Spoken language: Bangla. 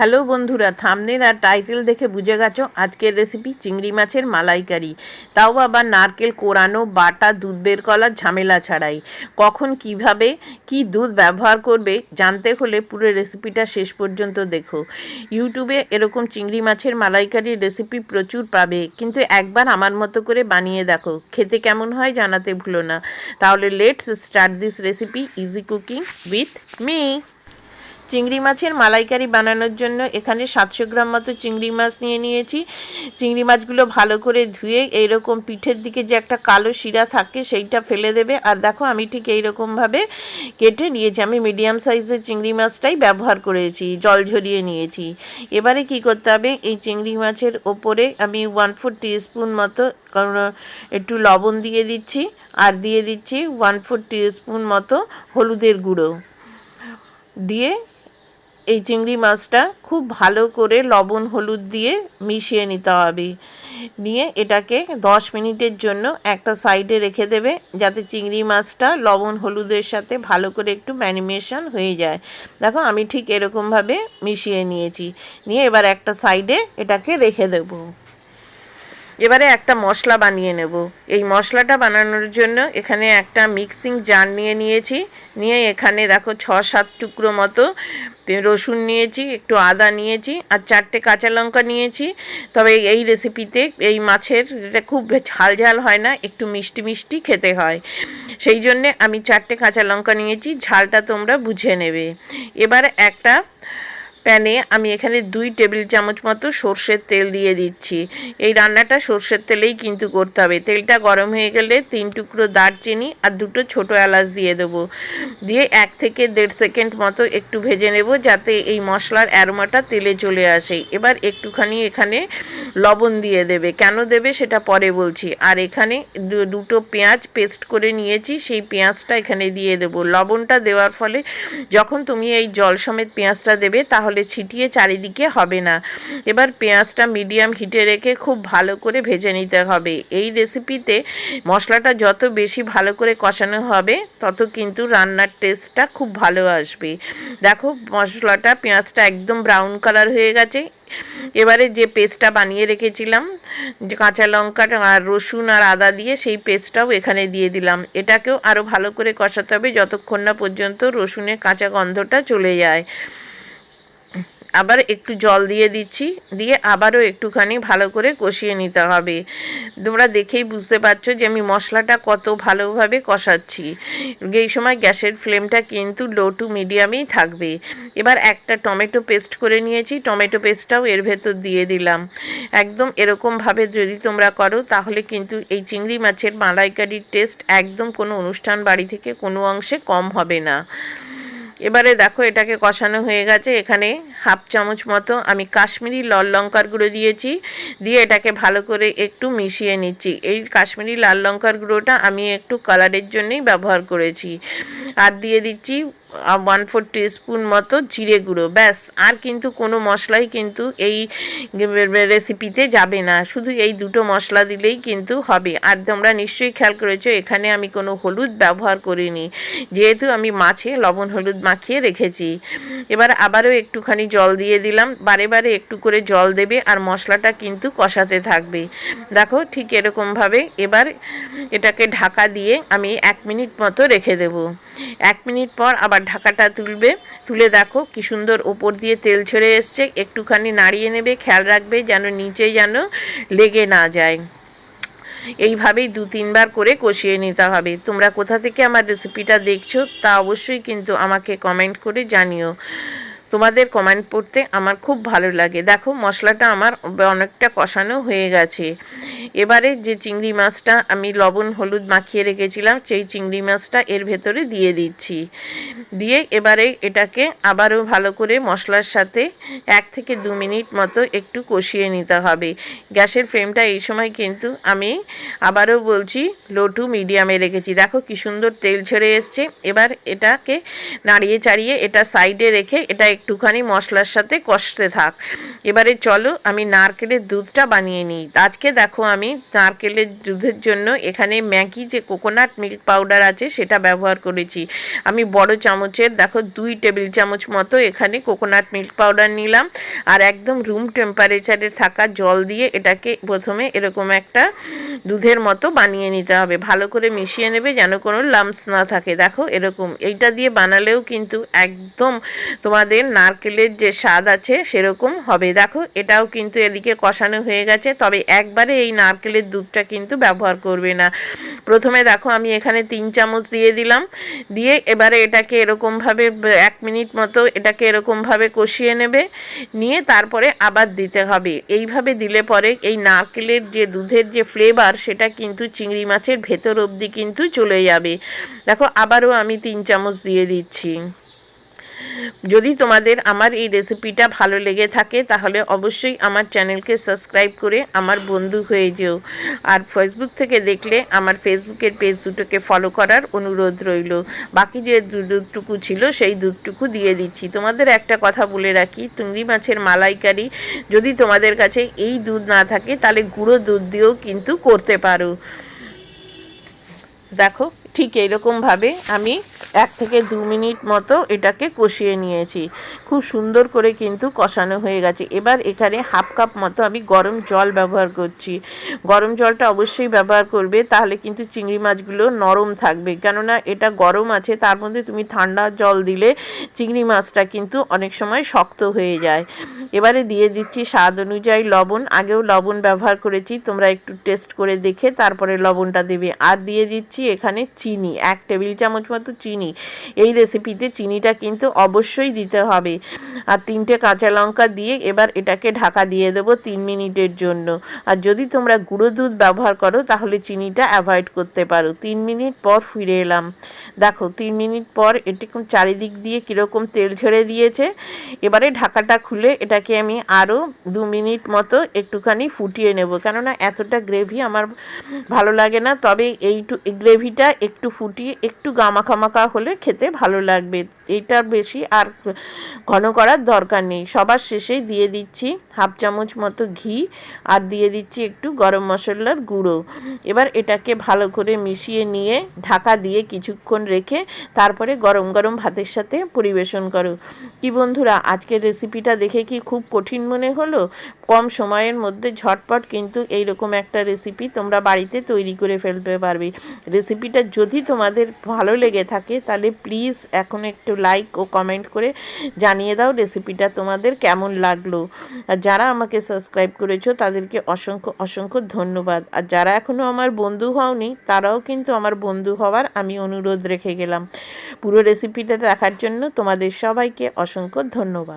হ্যালো বন্ধুরা থামনের আর টাইটেল দেখে বুঝে গেছো? আজকের রেসিপি চিংড়ি মাছের মালাইকারি। তাও আবার নারকেল কোরানো, বাটা, দুধ বের করার ঝামেলা ছাড়াই। কখন কীভাবে কি দুধ ব্যবহার করবে জানতে হলে পুরো রেসিপিটা শেষ পর্যন্ত দেখো। ইউটিউবে এরকম চিংড়ি মাছের মালাইকারির রেসিপি প্রচুর পাবে। কিন্তু একবার আমার মতো করে বানিয়ে দেখো। খেতে কেমন হয় জানাতে ভুলো না। তাহলে let's start this recipe easy cooking with me চিংড়ি মাছের মালাইকারি বানানোর জন্য এখানে সাতশো গ্রাম মতো চিংড়ি মাছ নিয়ে নিয়েছি। চিংড়ি মাছগুলো ভালো করে ধুয়ে এইরকম পিঠের দিকে যে একটা কালো শিরা থাকে সেইটা ফেলে দেবে। আর দেখো, আমি ঠিক এইরকমভাবে কেটে নিয়েছি। আমি মিডিয়াম সাইজের চিংড়ি মাছটাই ব্যবহার করেছি, জল ঝরিয়ে নিয়েছি। এবারে কি করতে হবে? এই চিংড়ি মাছের ওপরে আমি ওয়ান ফোর টিস্পুন মতো, কারণ একটু লবণ দিয়ে দিচ্ছি। আর দিয়ে দিচ্ছি ওয়ান ফোর টিস্পুন মতো হলুদের গুঁড়ো। দিয়ে এই চিংড়ি মাছটা খুব ভালো করে লবণ, হলুদ দিয়ে মিশিয়ে নিতে হবে। নিয়ে এটাকে দশ মিনিটের জন্য একটা সাইডে রেখে দেবে যাতে চিংড়ি মাছটা লবণ, হলুদের সাথে ভালো করে একটু ম্যানিমেশন হয়ে যায়। দেখো আমি ঠিক এরকমভাবে মিশিয়ে নিয়েছি। নিয়ে এবার একটা সাইডে এটাকে রেখে দেবো। এবারে একটা মশলা বানিয়ে নেব। এই মশলাটা বানানোর জন্য এখানে একটা মিক্সিং জার নিয়ে নিয়েছি। নিয়ে এখানে দেখো ছ সাত টুকরো মতো রসুন নিয়েছি, একটু আদা নিয়েছি আর চারটে কাঁচা লঙ্কা নিয়েছি। তবে এই রেসিপিতে এই মাছের এটা খুব ঝাল ঝাল হয় না, একটু মিষ্টি মিষ্টি খেতে হয়। সেই জন্যে আমি চারটে কাঁচা লঙ্কা নিয়েছি, ঝালটা তোমরা বুঝে নেবে। এবার একটা প্যানে আমি এখানে দুই টেবিল চামচ মতো সর্ষের তেল দিয়ে দিচ্ছি। এই রান্নাটা সর্ষের তেলেই কিন্তু করতে হবে। তেলটা গরম হয়ে গেলে তিন টুকরো দারচিনি আর দুটো ছোটো এলাচ দিয়ে দেবো। দিয়ে এক থেকে দেড় সেকেন্ড মতো একটু ভেজে নেব যাতে এই মশলার অ্যারোমাটা তেলে চলে আসে। এবার একটুখানি এখানে লবণ দিয়ে দেবে। কেন দেবে সেটা পরে বলছি। আর এখানে দুটো পেঁয়াজ পেস্ট করে নিয়েছি, সেই পেঁয়াজটা এখানে দিয়ে দেবো। লবণটা দেওয়ার ফলে যখন তুমি এই জল সমেত পেঁয়াজটা দেবে তাহলে তাহলে ছিটিয়ে চারিদিকে হবে না। এবার পেঁয়াজটা মিডিয়াম হিটে রেখে খুব ভালো করে ভেজে নিতে হবে। এই রেসিপিতে মশলাটা যত বেশি ভালো করে কষানো হবে, তত কিন্তু রান্নার টেস্টটা খুব ভালো আসবে। দেখো, মশলাটা, পেঁয়াজটা একদম ব্রাউন কালার হয়ে গেছে। এবারে যে পেস্টটা বানিয়ে রেখেছিলাম, যে কাঁচা লঙ্কা আর রসুন আর আদা দিয়ে সেই পেস্টটাও এখানে দিয়ে দিলাম। এটাকেও আরও ভালো করে কষাতে হবে যতক্ষণ না পর্যন্ত রসুনের কাঁচা গন্ধটা চলে যায়। আবার একটু জল দিয়ে দিচ্ছি, দিয়ে আবারও একটুখানি ভালো করে কষিয়ে নিতে হবে। তোমরা দেখেই বুঝতে পারছ যে আমি মশলাটা কত ভালোভাবে কষাচ্ছি। এই সময় গ্যাসের ফ্লেমটা কিন্তু লো টু মিডিয়ামেই থাকবে। এবার একটা টমেটো পেস্ট করে নিয়েছি, টমেটো পেস্টটাও এর ভেতর দিয়ে দিলাম। একদম এরকমভাবে যদি তোমরা করো, তাহলে কিন্তু এই চিংড়ি মাছের মালাইকারির টেস্ট একদম কোনো অনুষ্ঠান বাড়ি থেকে কোনো অংশে কম হবে না। এবারে দেখো এটাকে কষানো হয়ে গেছে। এখানে হাফ চামচ মতো আমি কাশ্মীরি লাল লঙ্কার গুঁড়ো দিয়েছি। দিয়ে এটাকে ভালো করে একটু মিশিয়ে নিচ্ছি। এই কাশ্মীরি লাল লঙ্কার গুঁড়োটা আমি একটু কালারের জন্যই ব্যবহার করেছি। আর দিয়ে দিচ্ছি ওয়ান ফোর স্পুন মতো জিরে গুঁড়ো, ব্যাস। আর কিন্তু কোনো মশলাই কিন্তু এই রেসিপিতে যাবে না। শুধু এই দুটো মশলা দিলেই কিন্তু হবে। আর তোমরা নিশ্চয়ই খেয়াল করেছ, এখানে আমি কোনো হলুদ ব্যবহার করিনি। যেহেতু আমি মাছে লবণ হলুদ মাখিয়ে রেখেছি। এবার আবারও একটুখানি জল দিয়ে দিলাম। বারে বারে একটু করে জল দেবে আর মশলাটা কিন্তু কষাতে থাকবে। দেখো ঠিক এরকমভাবে এবার এটাকে ঢাকা দিয়ে আমি এক মিনিট মতো রেখে দেবো। এক মিনিট পর আবার ঢাকাটা তুলবে। তুলে দেখো কি সুন্দর ওপর দিয়ে তেল ছেড়ে এসছে। একটুখানি নাড়িয়ে নেবে, খেয়াল রাখবে যেন নিচে যেন লেগে না যায়। এইভাবেই দু তিনবার করে কষিয়ে নিতে হবে। তোমরা কোথা থেকে আমার রেসিপিটা দেখছ তা অবশ্যই কিন্তু আমাকে কমেন্ট করে জানিও। তোমাদের কমেন্ট পড়তে আমার খুব ভালো লাগে। দেখো, মশলাটা আমার অনেকটা কষানো হয়ে গেছে। এবারে যে চিংড়ি মাছটা আমি লবণ, হলুদ মাখিয়ে রেখেছিলাম, সেই চিংড়ি মাছটা এর ভেতরে দিয়ে দিচ্ছি। দিয়ে এবারে এটাকে আবারও ভালো করে মশলার সাথে এক থেকে দু মিনিট মতো একটু কষিয়ে নিতে হবে। গ্যাসের ফ্লেমটা এই সময় কিন্তু আমি আবারও বলছি লো টু মিডিয়ামে রেখেছি। দেখো কি সুন্দর তেল ছেড়ে এসছে। এবার এটাকে নাড়িয়ে চাড়িয়ে এটা সাইডে রেখে এটা একটুখানি মশলার সাথে কষতে থাক। এবারে চলো আমি নারকেলের দুধটা বানিয়ে নিই। আজকে দেখো আমি নারকেলের দুধের জন্য এখানে ম্যাগি যে কোকোনাট মিল্ক পাউডার আছে সেটা ব্যবহার করেছি। আমি বড় চামচের, দেখো দুই টেবিল চামচ মতো এখানে কোকোনাট মিল্ক পাউডার নিলাম আর একদম রুম টেম্পারেচারে থাকা জল দিয়ে এটাকে প্রথমে এরকম একটা দুধের মতো বানিয়ে নিতে হবে। ভালো করে মিশিয়ে নেবে যেন কোনো লাম্পস না থাকে। দেখো এরকম। এইটা দিয়ে বানালেও কিন্তু একদম তোমাদের নারকেলের যে স্বাদ আছে সেরকম হবে। দেখো, এটাও কিন্তু এদিকে কষানো হয়ে গেছে, তবে একবারে এই নারকেলের দুধটা কিন্তু ব্যবহার করবে না। প্রথমে দেখো, আমি এখানে তিন চামচ দিয়ে দিলাম। দিয়ে এবারে এটাকে এরকমভাবে এক মিনিট মতো এটাকে এরকমভাবে কষিয়ে নেবে। নিয়ে তারপরে আবার দিতে হবে। এইভাবে দিলে পরে এই নারকেলের যে দুধের যে ফ্লেভার সেটা কিন্তু চিংড়ি মাছের ভেতর অবধি কিন্তু চলে যাবে। দেখো, আবারও আমি তিন চামচ দিয়ে দিচ্ছি। যদি তোমাদের আমার এই রেসিপিটা ভালো লেগে থাকে, তাহলে অবশ্যই আমার চ্যানেলকে সাবস্ক্রাইব করে আমার বন্ধু হয়ে যেও। আর ফেসবুক থেকে দেখলে আমার ফেসবুকের পেজ দুটোকে ফলো করার অনুরোধ রইল। বাকি যে দুধটুকু ছিল, সেই দুধটুকু দিয়ে দিচ্ছি। তোমাদের একটা কথা বলে রাখি টুংরি মাছের মালাইকারি যদি তোমাদের কাছে এই দুধ না থাকে, তাহলে গুঁড়ো দুধ দিয়েও কিন্তু করতে পারো। দেখো ঠিক এইরকমভাবে আমি এক থেকে দু মিনিট মতো এটাকে কষিয়ে নিয়েছি। খুব সুন্দর করে কিন্তু কষানো হয়ে গেছে। এবার এখানে হাফ কাপ মতো আমি গরম জল ব্যবহার করছি। গরম জলটা অবশ্যই ব্যবহার করবে, তাহলে কিন্তু চিংড়ি মাছগুলো নরম থাকবে। কেননা এটা গরম আছে, তার মধ্যে তুমি ঠান্ডা জল দিলে চিংড়ি মাছটা কিন্তু অনেক সময় শক্ত হয়ে যায়। এবারে দিয়ে দিচ্ছি স্বাদ অনুযায়ী লবণ। আগেও লবণ ব্যবহার করেছি, তোমরা একটু টেস্ট করে দেখে তারপরে লবণটা দেবে। আর দিয়ে দিচ্ছি এখানে চিনি, এক টেবিল চামচ মতো চিনি। এই রেসিপিতে চিনিটা কিন্তু অবশ্যই দিতে হবে। আর তিনটে কাঁচা লঙ্কা দিয়ে এবার এটাকে ঢাকা দিয়ে দেবো তিন মিনিটের জন্য। আর যদি তোমরা গুঁড়ো দুধ ব্যবহার করো, তাহলে চিনিটা অ্যাভয়েড করতে পারো। তিন মিনিট পর ফিরে এলাম। দেখো, তিন মিনিট পর এটি চারিদিক দিয়ে কীরকম তেল ছেড়ে দিয়েছে। এবারে ঢাকাটা খুলে এটাকে আমি আরও দু মিনিট মতো একটুখানি ফুটিয়ে নেব। কেননা এতটা গ্রেভি আমার ভালো লাগে না। তবে এইটু গ্রেভিটা একটু ফুটিয়ে একটু গামাখামাখা হলে খেতে ভালো লাগবে। এইটার বেশি আর ঘন করার দরকার নেই। সবার শেষেই দিয়ে দিচ্ছি হাফ চামচ মতো ঘি আর দিয়ে দিচ্ছি একটু গরম মশলার গুঁড়ো। এবার এটাকে ভালো করে মিশিয়ে নিয়ে ঢাকা দিয়ে কিছুক্ষণ রেখে তারপরে গরম গরম ভাতের সাথে পরিবেশন করো। কি বন্ধুরা, আজকের রেসিপিটা দেখে কি খুব কঠিন মনে হলো? কম সময়ের মধ্যে ঝটপট কিন্তু এইরকম একটা রেসিপি তোমরা বাড়িতে তৈরি করে ফেলতে পারবে। রেসিপিটা যদি তোমাদের ভালো লেগে থাকে তাহলে প্লিজ এখন একটু লাইক ও কমেন্ট করে জানিয়ে দাও রেসিপিটা তোমাদের কেমন লাগল। আর যারা আমাকে সাবস্ক্রাইব করেছ তাদেরকে অসংখ্য অসংখ্য ধন্যবাদ। আর যারা এখনও আমার বন্ধু হওনি, তারাও কিন্তু আমার বন্ধু হওয়ার আমি অনুরোধ রেখে গেলাম। পুরো রেসিপিটা দেখার জন্য তোমাদের সবাইকে অসংখ্য ধন্যবাদ।